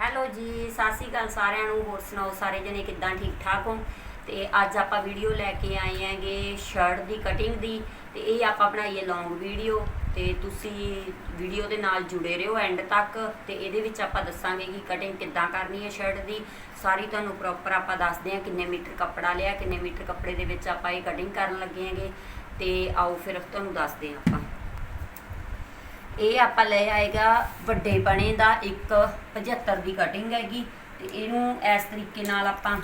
Hello ਜੀ, ਸਤਿ ਸ਼੍ਰੀ ਅਕਾਲ ਸਾਰਿਆਂ ਨੂੰ, ਹੋਰ ਸੁਣਾਓ ਸਾਰੇ ਜਣੇ ਕਿੱਦਾਂ ਠੀਕ ਠਾਕ ਹੋ? ਤੇ ਅੱਜ ਆਪਾਂ ਵੀਡੀਓ ਲੈ ਕੇ ਆਏ ਆਂਗੇ ਸ਼ਰਟ ਦੀ ਕਟਿੰਗ ਦੀ ਤੇ ਇਹ ਆਪਾਂ ਬਣਾਈਏ ਲੌਂਗ ਵੀਡੀਓ ਤੇ ਤੁਸੀਂ ਵੀਡੀਓ ਦੇ ਨਾਲ ਜੁੜੇ ਰਹੋ ਐਂਡ ਤੱਕ ਤੇ ਇਹਦੇ ਵਿੱਚ ਆਪਾਂ ਦੱਸਾਂਗੇ ਕਿ ਕਟਿੰਗ ਕਿੱਦਾਂ ਕਰਨੀ ਹੈ ਸ਼ਰਟ ਦੀ। ਸਾਰੀ ਤੁਹਾਨੂੰ ਪ੍ਰੋਪਰ ਆਪਾਂ ਦੱਸਦੇ ਹਾਂ ਕਿੰਨੇ ਮੀਟਰ ਕੱਪੜਾ ਲਿਆ, ਕਿੰਨੇ ਮੀਟਰ ਕੱਪੜੇ ਦੇ ਵਿੱਚ ਆਪਾਂ ਇਹ ਕਟਿੰਗ ਕਰਨ ਲੱਗੇ ਆਂਗੇ ਤੇ ਆਓ ਫਿਰ ਤੁਹਾਨੂੰ ਦੱਸਦੇ ਹਾਂ ਆਪਾਂ। ਇਹ ਆਪਾਂ ਲੈ ਆਏਗਾ ਵੱਡੇ ਬਣੇ ਦਾ ਇੱਕ 75 ਦੀ ਕਟਿੰਗ ਹੈਗੀ ਤੇ ਇਹਨੂੰ ਇਸ ਤਰੀਕੇ ਨਾਲ ਆਪਾਂ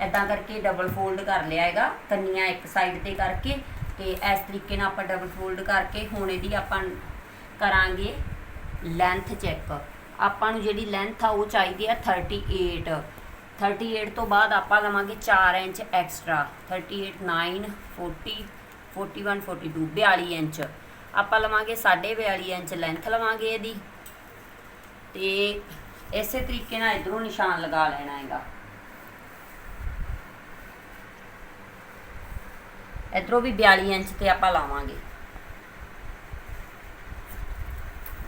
ਐਦਾਂ ਕਰਕੇ ਡਬਲ ਫੋਲਡ ਕਰ ਲਿਆ ਹੈਗਾ ਕੰਨੀਆਂ ਇੱਕ ਸਾਈਡ ਤੇ ਕਰਕੇ ਤੇ ਇਸ ਤਰੀਕੇ ਨਾਲ ਆਪਾਂ ਡਬਲ ਫੋਲਡ ਕਰਕੇ ਹੁਣ ਇਹਦੀ ਆਪਾਂ ਕਰਾਂਗੇ ਲੈਂਥ ਚੈੱਕ ਆਪਾਂ ਨੂੰ ਜਿਹੜੀ ਲੈਂਥ ਆ ਉਹ ਚਾਹੀਦੀ ਆ 38 38 ਤੋਂ ਬਾਅਦ ਆਪਾਂ ਲਵਾਂਗੇ 4 ਇੰਚ ਐਕਸਟਰਾ 38 9 40 41 42 42 ਇੰਚ। ਆਪਾਂ ਲਵਾਂਗੇ 42 ਇੰਚ ਲੈਂਥ ਲਵਾਂਗੇ ਇਹਦੀ। ਤੇ ਇਸੇ ਤਰੀਕੇ ਨਾਲ ਇਧਰੋਂ ਨਿਸ਼ਾਨ ਲਗਾ ਲੈਣਾ ਹੈਗਾ। ਇਧਰੋਂ ਵੀ 42 ਇੰਚ ਤੇ ਆਪਾਂ ਲਾਵਾਂਗੇ।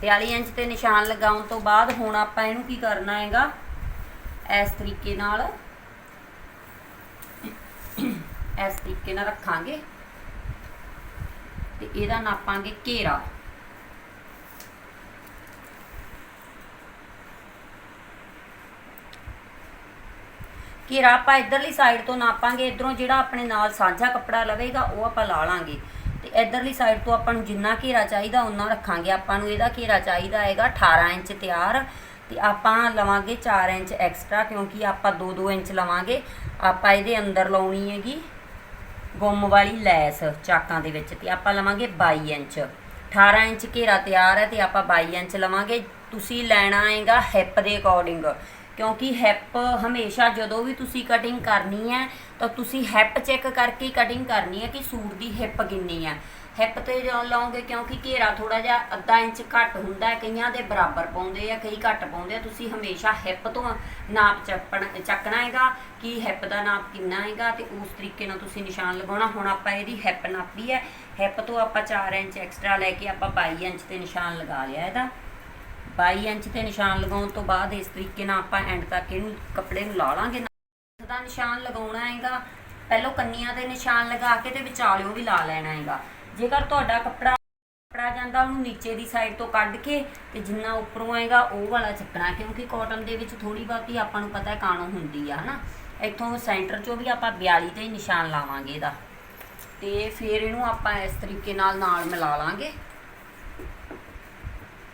42 ਇੰਚ ਤੇ ਨਿਸ਼ਾਨ ਲਗਾਉਣ ਤੋਂ ਬਾਅਦ ਹੁਣ ਆਪਾਂ ਇਹਨੂੰ ਕੀ ਕਰਨਾ ਹੈਗਾ, ਇਸ ਤਰੀਕੇ ਨਾਲ, ਇਸ ਤਰੀਕੇ ਨਾਲ ਰੱਖਾਂਗੇ। ਤੇ ਇਹਦਾ ਨਾਪਾਂਗੇ ਘੇਰਾ। ਘੇਰਾ ਆਪਾਂ ਇਧਰਲੀ ਸਾਈਡ ਤੋਂ ਨਾਪਾਂਗੇ, ਇਧਰੋਂ ਜਿਹੜਾ ਆਪਣੇ ਨਾਲ ਸਾਂਝਾ ਕੱਪੜਾ ਲਵੇਗਾ, ਉਹ ਆਪਾਂ ਲਾ ਲਾਂਗੇ। ਤੇ ਇਧਰਲੀ ਸਾਈਡ ਤੋਂ ਆਪਾਂ ਨੂੰ ਜਿੰਨਾ ਘੇਰਾ ਚਾਹੀਦਾ ਉਨਾ ਰੱਖਾਂਗੇ। ਆਪਾਂ ਨੂੰ ਇਹਦਾ ਘੇਰਾ ਚਾਹੀਦਾ ਹੈਗਾ 18 ਇੰਚ ਤਿਆਰ। ਤੇ ਆਪਾਂ ਲਵਾਂਗੇ 4 ਇੰਚ ਐਕਸਟਰਾ ਕਿਉਂਕਿ ਆਪਾਂ 2-2 ਇੰਚ ਲਵਾਂਗੇ। ਆਪਾਂ ਇਹਦੇ ਅੰਦਰ ਲਾਉਣੀ ਹੈਗੀ ਗੁੰਮ ਵਾਲੀ ਲੈਸ ਚਾਕਾਂ ਦੇ ਵਿੱਚ ਤੇ ਆਪਾਂ ਲਵਾਂਗੇ 22 ਇੰਚ। 18 ਇੰਚ ਘੇਰਾ ਤਿਆਰ ਹੈ ਤੇ ਆਪਾਂ 22 ਇੰਚ ਲਵਾਂਗੇ। ਤੁਸੀਂ ਲੈਣਾ ਹੈਗਾ ਹਿੱਪ ਦੇ ਅਕੋਰਡਿੰਗ ਕਿਉਂਕਿ ਹਿੱਪ ਹਮੇਸ਼ਾ ਜਦੋਂ ਵੀ ਤੁਸੀਂ ਕਟਿੰਗ ਕਰਨੀ ਹੈ ਤਾਂ ਤੁਸੀਂ ਹਿੱਪ ਚੈੱਕ ਕਰਕੇ ਕਟਿੰਗ ਕਰਨੀ ਹੈ ਕਿ ਸੂਟ ਦੀ ਹਿੱਪ ਕਿੰਨੀ ਹੈ। ਹਿੱਪ ਤੇ ਜੋ ਲਾਉਂਗੇ ਕਿਉਂਕਿ ਘੇਰਾ ਥੋੜਾ ਜਿਹਾ ਅੱਧਾ ਇੰਚ ਘੱਟ ਹੁੰਦਾ ਹੈ, ਕਈਆਂ ਦੇ ਬਰਾਬਰ ਪਾਉਂਦੇ ਆ, ਕਈ ਘੱਟ ਪਾਉਂਦੇ ਆ। ਤੁਸੀਂ ਹਮੇਸ਼ਾ ਹਿੱਪ ਤੋਂ ਨਾਪ ਚੱਪਣ, ਚੱਕਣਾ ਹੈਗਾ ਕਿ ਹਿੱਪ ਦਾ ਨਾਪ ਕਿੰਨਾ ਹੈਗਾ ਤੇ ਉਸ ਤਰੀਕੇ ਨਾਲ ਤੁਸੀਂ ਨਿਸ਼ਾਨ ਲਗਾਉਣਾ। ਹੁਣ ਆਪਾਂ ਇਹਦੀ ਹਿੱਪ ਨਾਪੀ ਹੈ। ਹਿੱਪ ਤੋਂ ਆਪਾਂ 4 ਇੰਚ ਐਕਸਟਰਾ ਲੈ ਕੇ ਆਪਾਂ 22 ਇੰਚ ਤੇ ਨਿਸ਼ਾਨ ਲਗਾ ਲਿਆ ਇਹਦਾ। 22 ਇੰਚ ਤੇ ਨਿਸ਼ਾਨ ਲਗਾਉਣ ਤੋਂ ਬਾਅਦ ਇਸ ਤਰੀਕੇ ਨਾਲ ਆਪਾਂ ਐਂਡ ਤੱਕ ਇਹਨੂੰ ਕੱਪੜੇ ਨੂੰ ਲਾ ਲਾਂਗੇ। ਨੱਕ ਦਾ ਨਿਸ਼ਾਨ ਲਗਾਉਣਾ ਹੈਗਾ। ਪਹਿਲਾਂ ਕੰਨੀਆਂ ਤੇ ਨਿਸ਼ਾਨ ਲਗਾ ਕੇ ਤੇ ਵਿਚਾਲਿਓ ਵੀ ਲਾ ਲੈਣਾ ਹੈਗਾ। ਜੇਕਰ ਤੁਹਾਡਾ ਕੱਪੜਾ ਕੱਪੜਾ ਜਾਂਦਾ ਉਹਨੂੰ ਨੀਚੇ ਦੀ ਸਾਈਡ ਤੋਂ ਕੱਢ ਕੇ ਤੇ ਜਿੰਨਾ ਉੱਪਰੋਂ ਆਏਗਾ ਉਹ ਵਾਲਾ ਚੱਕਣਾ, ਕਿਉਂਕਿ ਕਾਟਨ ਦੇ ਵਿੱਚ ਥੋੜੀ ਬਹੁਤੀ ਆਪਾਂ ਨੂੰ ਪਤਾ ਹੈ ਕਾਣੋ ਹੁੰਦੀ ਆ, ਹਨਾ? ਇੱਥੋਂ ਸੈਂਟਰ ਚੋਂ ਵੀ ਆਪਾਂ 42 ਤੇ ਨਿਸ਼ਾਨ ਲਾਵਾਂਗੇ ਇਹਦਾ। ਤੇ ਫਿਰ ਇਹਨੂੰ ਆਪਾਂ ਇਸ ਤਰੀਕੇ ਨਾਲ ਨਾਲ ਮਿਲਾ ਲਾਂਗੇ।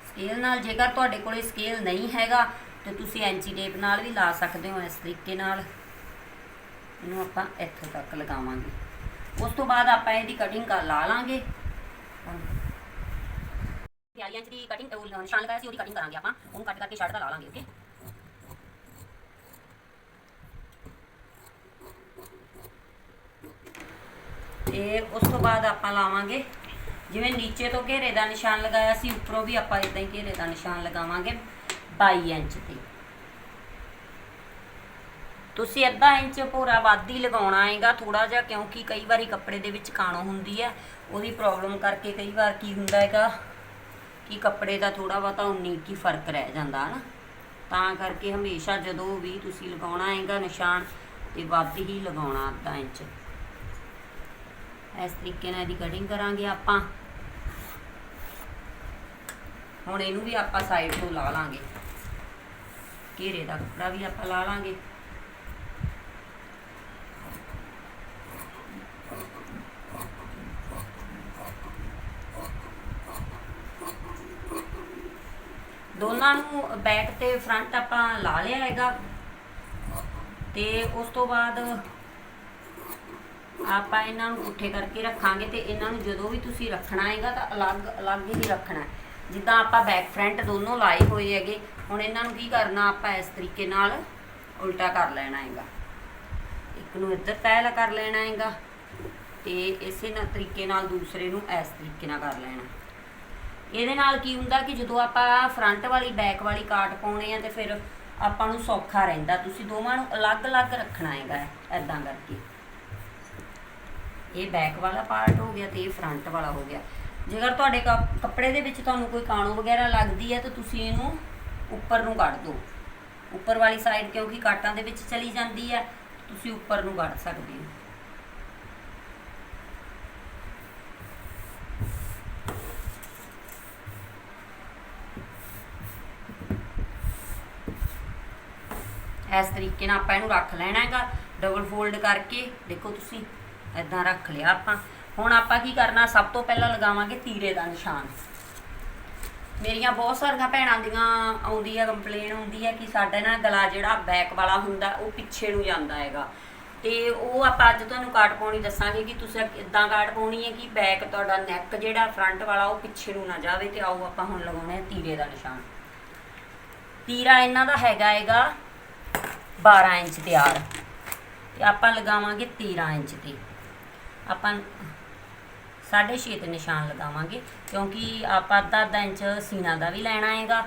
ਸਕੇਲ ਨਾਲ ਜੇਕਰ ਤੁਹਾਡੇ ਕੋਲੇ ਸਕੇਲ ਨਹੀਂ ਹੈਗਾ, ਤੇ ਤੁਸੀਂ ਐਂਚੀ ਟੇਪ ਨਾਲ ਵੀ ਲਾ ਸਕਦੇ ਹੋ ਇਸ ਤਰੀਕੇ ਨਾਲ। ਇਹਨੂੰ ਆਪਾਂ ਇੱਥੋਂ ਤੱਕ ਲਗਾਵਾਂਗੇ। ਉਸ ਤੋਂ ਬਾਅਦ ਆਪਾਂ ਇਹਦੀ ਕਟਿੰਗ ਕਰ ਲਾ ਲਾਂਗੇ। 42 ਇੰਚ ਦੀ ਕਟਿੰਗ ਨਿਸ਼ਾਨ ਲਗਾਇਆ ਸੀ, ਉਹਦੀ ਕਟਿੰਗ ਕਰਾਂਗੇ ਆਪਾਂ। ਉਹਨੂੰ ਕੱਟ ਕਰਕੇ ਸ਼ਰਟ ਦਾ ਲਾ ਲਾਂਗੇ ਓਕੇ ਤੇ ਉਸ ਤੋਂ ਬਾਅਦ ਆਪਾਂ ਲਾਵਾਂਗੇ, ਜਿਵੇਂ ਨੀਚੇ ਤੋਂ ਘੇਰੇ ਦਾ ਨਿਸ਼ਾਨ ਲਗਾਇਆ ਸੀ, ਉੱਪਰੋਂ ਵੀ ਆਪਾਂ ਇਦਾਂ ਹੀ ਘੇਰੇ ਦਾ ਨਿਸ਼ਾਨ ਲਗਾਵਾਂਗੇ 22 ਇੰਚ ਤੇ। ਤੁਸੀਂ ਅੱਧਾ ਇੰਚ ਪੂਰਾ ਵੱਧ ਹੀ ਲਗਾਉਣਾ ਹੈਗਾ ਥੋੜਾ ਜਿਹਾ, ਕਿਉਂਕਿ ਕਈ ਵਾਰੀ ਕੱਪੜੇ ਦੇ ਵਿੱਚ ਕਾਣੋ ਹੁੰਦੀ ਹੈ। ਉਹਦੀ ਪ੍ਰੋਬਲਮ ਕਰਕੇ ਕਈ ਵਾਰ ਕੀ ਹੁੰਦਾ ਹੈਗਾ ਕਿ ਕੱਪੜੇ ਦਾ ਥੋੜਾ ਬਹੁਤਾ 19 ਕੀ ਫ਼ਰਕ ਰਹਿ ਜਾਂਦਾ ਹੈ ਨਾ ਤਾਂ ਕਰਕੇ ਹਮੇਸ਼ਾ ਜਦੋਂ ਵੀ ਤੁਸੀਂ ਲਗਾਉਣਾ ਹੈਗਾ ਨਿਸ਼ਾਨ, ਤੇ ਵੱਧ ਹੀ ਲਗਾਉਣਾ ਅੱਧਾ ਇੰਚ। ਇਸ ਤਰੀਕੇ ਨਾਲ ਇਹਦੀ ਕਟਿੰਗ ਕਰਾਂਗੇ ਆਪਾਂ। ਹੁਣ ਇਹਨੂੰ ਵੀ ਆਪਾਂ ਸਾਈਡ ਤੋਂ ਲਾ ਲਾਂਗੇ। ਘੇਰੇ ਦਾ ਕੱਪੜਾ ਵੀ ਆਪਾਂ ਲਾ ਲਾਂਗੇ। ਦੋਨਾਂ ਨੂੰ ਬੈਕ ਤੇ ਫਰੰਟ ਆਪਾਂ ਲਾ ਲਿਆ ਹੈਗਾ। ਤੇ ਉਸ ਤੋਂ ਬਾਅਦ ਆਪਾਂ ਇਹਨਾਂ ਨੂੰ ਪੁੱਠੇ ਕਰਕੇ ਰੱਖਾਂਗੇ ਤੇ ਇਹਨਾਂ ਨੂੰ ਜਦੋਂ ਵੀ ਤੁਸੀਂ ਰੱਖਣਾ ਹੈਗਾ ਤਾਂ ਅਲੱਗ ਅਲੱਗ ਹੀ ਰੱਖਣਾ ਜਿੱਦਾਂ ਆਪਾਂ ਬੈਕ ਫਰੰਟ ਦੋਨੋਂ ਲਾਏ ਹੋਏ ਹੈਗੇ, ਹੁਣ ਇਹਨਾਂ ਨੂੰ ਕੀ ਕਰਨਾ, ਆਪਾਂ ਇਸ ਤਰੀਕੇ ਨਾਲ ਉਲਟਾ ਕਰ ਲੈਣਾ ਹੈਗਾ। ਇੱਕ ਨੂੰ ਇੱਧਰ ਤੈਅ ਕਰ ਲੈਣਾ ਹੈਗਾ ਤੇ ਇਸੇ ਨਾਲ ਤਰੀਕੇ ਨਾਲ ਦੂਸਰੇ ਨੂੰ ਇਸ ਤਰੀਕੇ ਨਾਲ ਕਰ ਲੈਣਾ। ਇਹਦੇ ਨਾਲ ਕੀ ਹੁੰਦਾ ਕਿ ਜਦੋਂ ਆਪਾਂ ਫਰੰਟ ਵਾਲੀ ਬੈਕ ਵਾਲੀ ਕਾਟ ਪਾਉਣੇ ਆ ਤੇ ਫਿਰ ਆਪਾਂ ਨੂੰ ਸੌਖਾ ਰਹਿੰਦਾ। ਤੁਸੀਂ ਦੋਵਾਂ ਨੂੰ ਅਲੱਗ-ਅਲੱਗ ਰੱਖਣਾ ਹੈਗਾ ਐਦਾਂ ਕਰਕੇ। ਇਹ ਬੈਕ ਵਾਲਾ ਪਾਰਟ ਹੋ ਗਿਆ ਤੇ ਇਹ ਫਰੰਟ ਵਾਲਾ ਹੋ ਗਿਆ। ਜੇਕਰ ਤੁਹਾਡੇ ਕੱਪ- ਕੱਪੜੇ ਦੇ ਵਿੱਚ ਤੁਹਾਨੂੰ ਕੋਈ ਕਾਣੋ ਵਗੈਰਾ ਲੱਗਦੀ ਹੈ, ਤਾਂ ਤੁਸੀਂ ਇਹਨੂੰ ਉੱਪਰ ਨੂੰ ਕੱਢ ਦਿਓ। ਉੱਪਰ ਵਾਲੀ ਸਾਈਡ ਕਿਉਂਕਿ ਕਾਟਾਂ ਦੇ ਵਿੱਚ ਚਲੀ ਜਾਂਦੀ ਹੈ, ਤੁਸੀਂ ਉੱਪਰ ਨੂੰ ਕੱਢ ਸਕਦੇ ਹੋ। ਇਸ ਤਰੀਕੇ ਨਾਲ ਆਪਾਂ ਇਹਨੂੰ ਰੱਖ ਲੈਣਾ ਹੈਗਾ ਡਬਲ ਫੋਲਡ ਕਰਕੇ। ਦੇਖੋ ਤੁਸੀਂ ਇਦਾਂ ਰੱਖ ਲਿਆ ਆਪਾਂ। ਹੁਣ ਆਪਾਂ ਕੀ ਕਰਨਾ, ਸਭ ਤੋਂ ਪਹਿਲਾਂ ਲਗਾਵਾਂਗੇ ਤੀਰੇ ਦਾ ਨਿਸ਼ਾਨ। ਮੇਰੀਆਂ ਬਹੁਤ ਸਾਰੀਆਂ ਭੈਣਾਂ ਦੀਆਂ ਆਉਂਦੀ ਹੈ ਕੰਪਲੇਨ ਆਉਂਦੀ ਹੈ ਕਿ ਸਾਡਾ ਨਾ ਗਲਾ ਜਿਹੜਾ ਬੈਕ ਵਾਲਾ ਹੁੰਦਾ, ਉਹ ਪਿੱਛੇ ਨੂੰ ਜਾਂਦਾ ਹੈਗਾ। ਤੇ ਉਹ ਆਪਾਂ ਅੱਜ ਤੁਹਾਨੂੰ ਕਾਟ ਪਾਉਣੀ ਦੱਸਾਂਗੇ ਕਿ ਤੁਸੀਂ ਇਦਾਂ ਕਾਟ ਪਾਉਣੀ ਹੈ ਕਿ ਬੈਕ ਤੁਹਾਡਾ ਨੈਕ ਜਿਹੜਾ ਫਰੰਟ ਵਾਲਾ, ਉਹ ਪਿੱਛੇ ਨੂੰ ਨਾ ਜਾਵੇ ਤੇ ਆਓ ਆਪਾਂ ਹੁਣ ਲਗਾਉਣੇ ਆ ਤੀਰੇ ਦਾ ਨਿਸ਼ਾਨ। ਤੀਰਾ ਇਹਨਾਂ ਦਾ ਹੈਗਾ ਹੈਗਾ 12 ਇੰਚ ਤਿਆਰ ਤੇ ਆਪਾਂ ਲਗਾਵਾਂਗੇ 13 ਇੰਚ ਤੇ ਆਪਾਂ 6.5 ਤੇ ਨਿਸ਼ਾਨ ਲਗਾਵਾਂਗੇ, ਕਿਉਂਕਿ ਆਪਾਂ ਅੱਧਾ ਅੱਧਾ ਇੰਚ ਸੀਨਾ ਦਾ ਵੀ ਲੈਣਾ ਹੈਗਾ।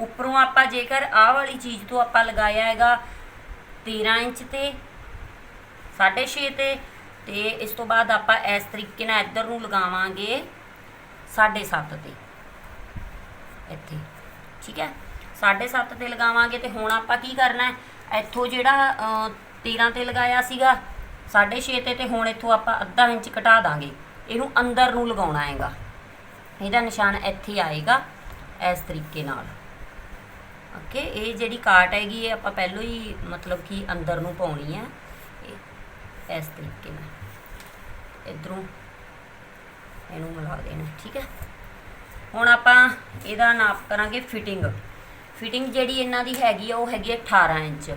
ਉੱਪਰੋਂ ਆਪਾਂ ਜੇਕਰ ਆਹ ਵਾਲੀ ਚੀਜ਼ ਤੋਂ ਆਪਾਂ ਲਗਾਇਆ ਹੈਗਾ 13 ਇੰਚ ਤੇ 6.5 ਤੇ ਤੇ ਇਸ ਤੋਂ ਬਾਅਦ ਆਪਾਂ ਇਸ ਤਰੀਕੇ ਨਾਲ ਇੱਧਰ ਨੂੰ ਲਗਾਵਾਂਗੇ 7.5 ਤੇ। ਇੱਥੇ, ਠੀਕ ਹੈ? 7.5 ਤੇ ਲਗਾਵਾਂਗੇ ਤੇ ਹੁਣ ਆਪਾਂ ਕੀ ਕਰਨਾ ਹੈ? ਇੱਥੋਂ ਜਿਹੜਾ ਅਹ, 13 ਤੇ ਲਗਾਇਆ ਸੀਗਾ 6.5 ਤੇ ਤੇ ਹੁਣ ਇੱਥੋਂ ਆਪਾਂ ਅੱਧਾ ਇੰਚ ਘਟਾ ਦਾਂਗੇ। ਇਹਨੂੰ ਅੰਦਰ ਨੂੰ ਲਗਾਉਣਾ ਹੈਗਾ। ਇਹਦਾ ਨਿਸ਼ਾਨ ਇੱਥੇ ਆਏਗਾ ਇਸ ਤਰੀਕੇ ਨਾਲ। ਓਕੇ ਇਹ ਜਿਹੜੀ ਕਾਟ ਹੈਗੀ ਇਹ ਆਪਾਂ ਪਹਿਲਾਂ ਹੀ ਮਤਲਬ ਕਿ ਅੰਦਰ ਨੂੰ ਪਾਉਣੀ ਹੈ। ਇਸ ਤਰੀਕੇ ਨਾਲ। ਇਧਰੋਂ ਇਹਨੂੰ ਮਿਲਾ ਦੇਣਾ ਠੀਕ ਹੈ। ਹੁਣ ਆਪਾਂ ਇਹਦਾ ਨਾਪ ਕਰਾਂਗੇ ਫਿਟਿੰਗ। ਫਿਟਿੰਗ ਜਿਹੜੀ ਇਹਨਾਂ ਦੀ ਹੈਗੀ ਆ ਉਹ ਹੈਗੀ ਆ 18 ਇੰਚ।